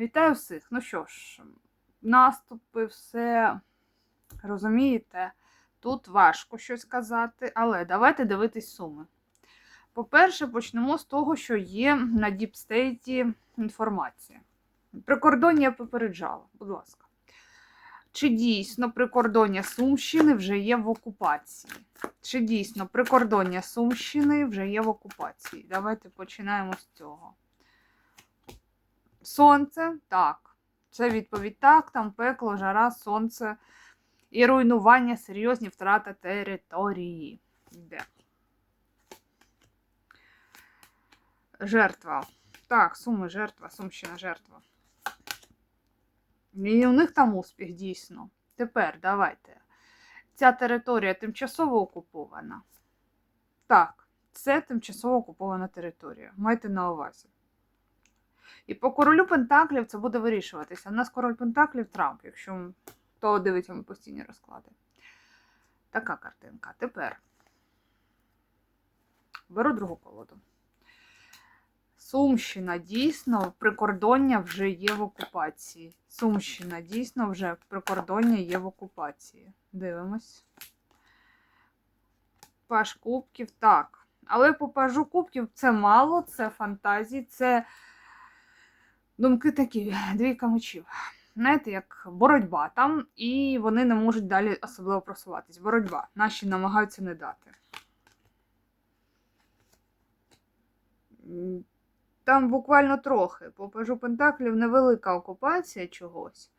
Вітаю всіх. Ну що ж, наступи, все розумієте, тут важко щось казати, але давайте дивитись суми. По-перше, почнемо з того, що є на діпстейті інформація. Прикордоння я попереджала, будь ласка. Чи дійсно прикордоння Сумщини вже є в окупації? Чи дійсно прикордоння Сумщини вже є в окупації? Давайте починаємо з цього. Сонце так. Це відповідь так, там пекло, жара, сонце і руйнування, серйозні втрати території. Йде. Жертва. Так, суми, жертва, Сумщина, жертва. І у них там успіх, дійсно. Тепер давайте. Ця територія тимчасово окупована. Так, це тимчасово окупована територія. Майте на увазі. І по королю Пентаклів це буде вирішуватися. У нас король Пентаклів Трамп, якщо хто дивиться ми постійні розклади. Така картинка. Тепер беру другу колоду. Сумщина дійсно прикордоння вже є в окупації. Сумщина дійсно вже прикордоння є в окупації. Дивимось. Паш кубків, так. Але по пажу кубків це мало, це фантазії, це думки такі, двійка мечів. Знаєте, як боротьба там, і вони не можуть далі особливо просуватись. Боротьба. Наші намагаються не дати. Там буквально трохи. По пажу Пентаклів невелика окупація чогось,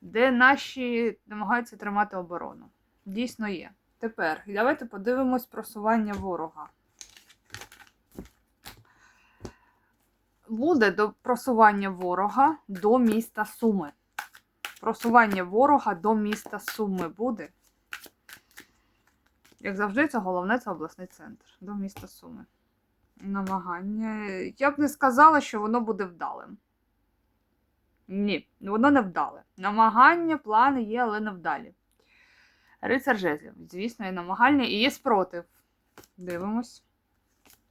де наші намагаються тримати оборону. Дійсно є. Тепер давайте подивимось просування ворога. Буде до просування ворога до міста Суми. Просування ворога до міста Суми буде. Як завжди, це головне це обласний центр до міста Суми. Намагання. Я б не сказала, що воно буде вдалим. Ні, воно не вдале. Намагання, плани є, але не вдалі. Рицар жезлів. Звісно, є намагання і є спротив. Дивимось.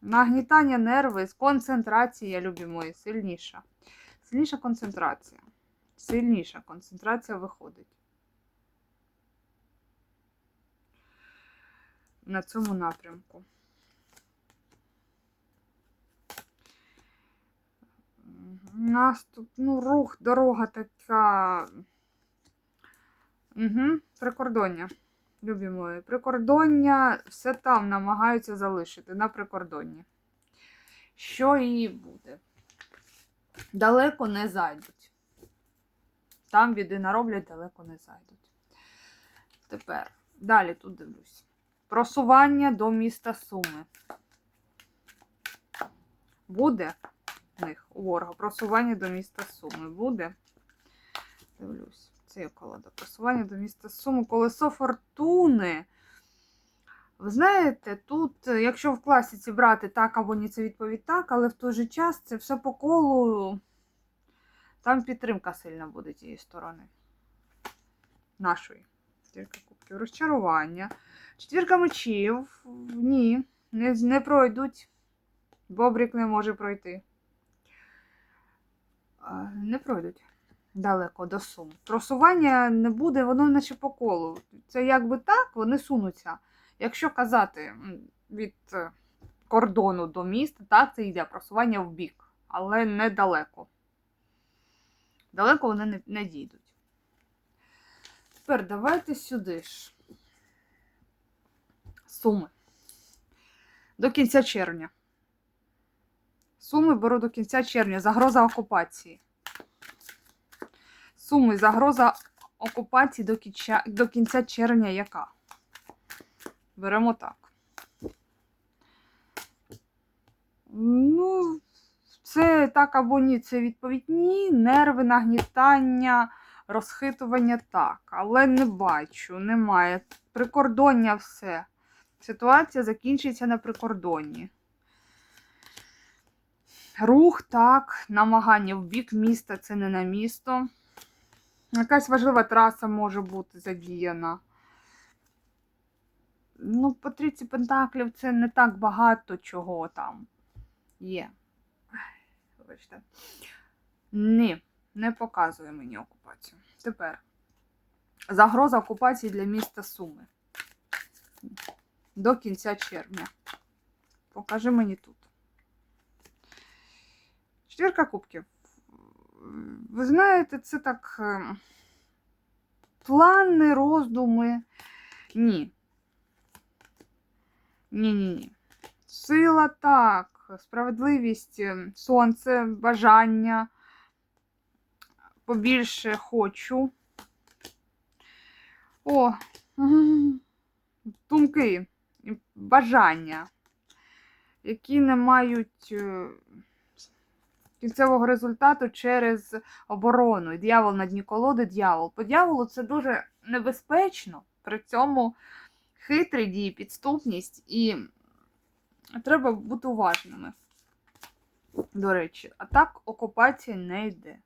Нагнітання нерви, концентрація, любі мої, сильніша. Сильніша концентрація. Сильніша концентрація виходить. На цьому напрямку. Наступ, ну, рух, дорога така. Угу, прикордоння. Любі мої, прикордоння все там намагаються залишити на прикордонні. Що і буде? Далеко не зайдуть. Там біди нароблять, далеко не зайдуть. Тепер, далі тут дивлюсь. Просування до міста Суми. Буде в них у ворога. Просування до міста Суми. Буде. Дивлюсь. Колода. Просування до міста Суми. Колесо фортуни. Ви знаєте, тут, е, якщо в класіці брати так або ні, це відповідь так, але в той же час це все по колу. Там підтримка сильна буде тієї сторони. Нашої. Четвірка кубків. Розчарування. Четвірка мечів. Ні, не, не пройдуть. Бобрік не може пройти. Не пройдуть далеко до сум. Просування не буде, воно наче по колу. Це якби так, вони сунуться. Якщо казати від е, кордону до міста, так, це йде просування в бік, але недалеко. Далеко вони не, не дійдуть. Тепер давайте сюди ж. Суми. До кінця червня. Суми беру до кінця червня. Загроза окупації. Суми, загроза окупації до кінця, до кінця червня яка? Беремо так. Ну, це так або ні, це відповідь ні. Нерви, нагнітання, розхитування так. Але не бачу, немає. Прикордоння все. Ситуація закінчиться на прикордонні. Рух, так, намагання в бік міста це не на місто. Якась важлива траса може бути задіяна. Ну, по трійці пентаклів це не так багато чого там є. Вибачте. Ні. Не показує мені окупацію. Тепер загроза окупації для міста Суми до кінця червня. Покажи мені тут. Четвірка кубків. Ви знаєте, це так. ем, Плани, роздуми. Ні. Ні-ні ні. Сила так, справедливість, ем, сонце, бажання. Побільше хочу. О, думки, бажання, які не мають е, кінцевого результату через оборону. Дьявол на дні колоди, дьявол. По дьяволу це дуже небезпечно. При цьому хитрі дії, підступність і треба бути уважними. До речі, а так окупація не йде.